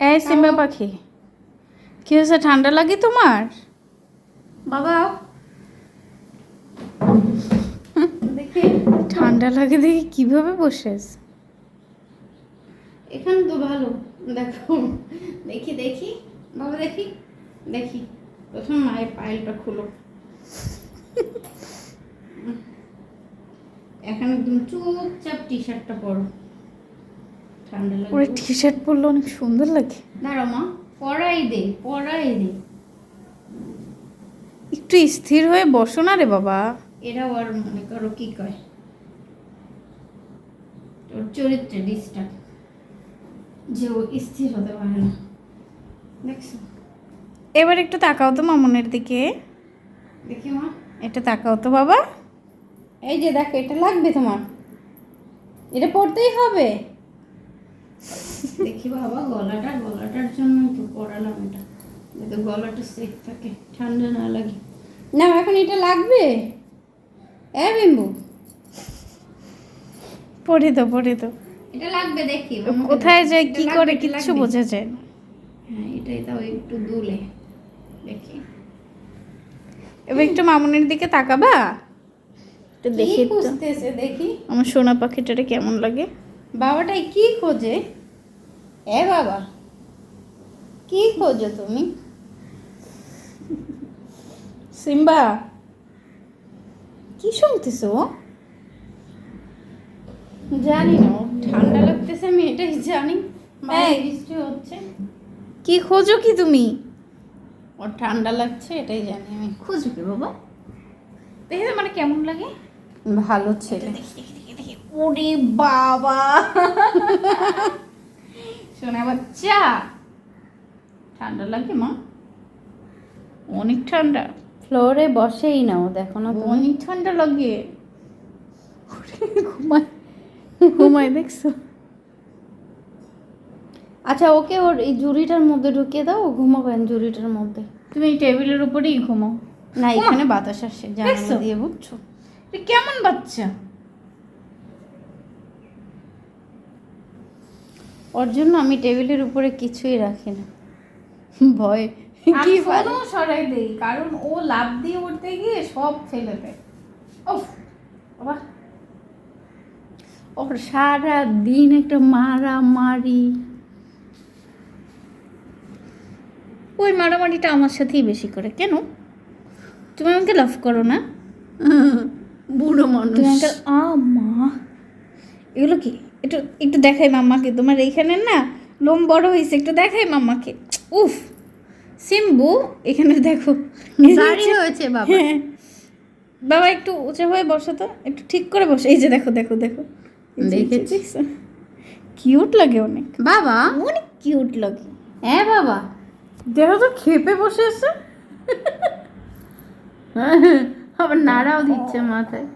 এই সিম্বা পাখি। কি হয়েছে ঠান্ডা লাগে তোমার? বাবা। দেখি। ঠান্ডা লাগে দেখি কীভাবে বসে এখানে তো ভালো। দেখো। দেখি দেখি। বাবা দেখি। দেখি। প্রথম মায়ের পায়েলটা খুলো। এখন একদম চুপচাপ টি শার্টটা পরো। ওরে টি শার্ট পরলে অনেক সুন্দর লাগে। দাঁড়াও মা পরাই দে পরাই দে। একটু স্থির হয়ে বসো না রে বাবা। এরাও আর মনে করো কি কয় তোর চরিত্রে ডিস্টার্ব যে ও স্থির হতে পারে না। দেখছ? এবার একটু তাকাও তো মামনের দিকে। দেখি মা। এটা তাকাও তো বাবা। এই যে দেখো এটা লাগবে তোমার। এটা পড়তেই হবে। দেখি বাবা গলাটা গলাটার জন্য তো পড়ালাম এটা। যাতে গলাটা সেফ থাকে ঠান্ডা না লাগে। না এখন এটা লাগবে? বিম্বু। পড়ে তো পড়ে তো এটা লাগবে দেখি। কোথায় যায় কি করে কিচ্ছু বোঝা যায় না। হ্যাঁ এটাই তাও একটু দুলে দেখি। এবার একটু মামনের দিকে তাকাবা। একটু দেখি তো। দেখি। আমার সোনা পাখিটারে কেমন লাগে? বাবাটাই কি খোঁজে? এ বাবা কি খোঁজো তুমি? সিম্বা। কি শুনতেছো? জানি না ঠান্ডা লাগতেছে আমি এটাই জানি। বৃষ্টি হচ্ছে। কি খোঁজো কি তুমি? ওর ঠান্ডা লাগছে এটাই জানি আমি। খোঁজো কি বাবা? দেখে তো মানে কেমন লাগে। ভালো ছেলে। দেখি দেখি দেখি। ওরে বাবা। শোনা বাচ্চা। ঠান্ডা লাগে মা? অনেক ঠান্ডা। ফ্লোরে বসেই নাও দেখো না অনেক ঠান্ডা লাগে। ঘুমায় ঘুমায় দেখছ? আচ্ছা ওকে ওর এই জুড়িটার মধ্যে ঢুকিয়ে দাও ও ঘুমাবেন জুড়িটার মধ্যে। তুমি এই টেবিলের উপরেই ঘুমাও। না এখানে বাতাস আসে? জানালা দিয়ে বুঝছ? কেমন বাচ্চা? ওর জন্য আমি টেবিলের উপরে কিছুই রাখি না। ভয়। কি কি সরাই দেই কারণ ও লাভ দিয়ে উঠতে গিয়ে সব ফেলে দেয়। বাবা। ওর সারা দিন একটা মারামারি। ওই মারামারিটা আমার সাথেই বেশি করে কেন? তুমি আমাকে লাভ করো না। বুড়ো মানুষ। তুমি আমাকে আ মা। এগুলো কি? একটু একটু দেখাই মাম্মাকে। তোমার এইখানে না লোম বড় হয়েছে একটু দেখাই মাম্মাকে। উফ সিম্বু এখানে দেখো। হয়েছে বাবা। হ্যাঁ। বাবা একটু উঁচু হয়ে বসো তো। একটু ঠিক করে বসো। এই যে দেখো দেখো দেখো। এই যে, এই যে, দেখেছি। দেখছ? কিউট লাগে অনেক। বাবা? অনেক কিউট লাগে। হ্যাঁ বাবা। দেখো তো খেপে বসে আছে। আবার নাড়াও দিচ্ছে মাথায়।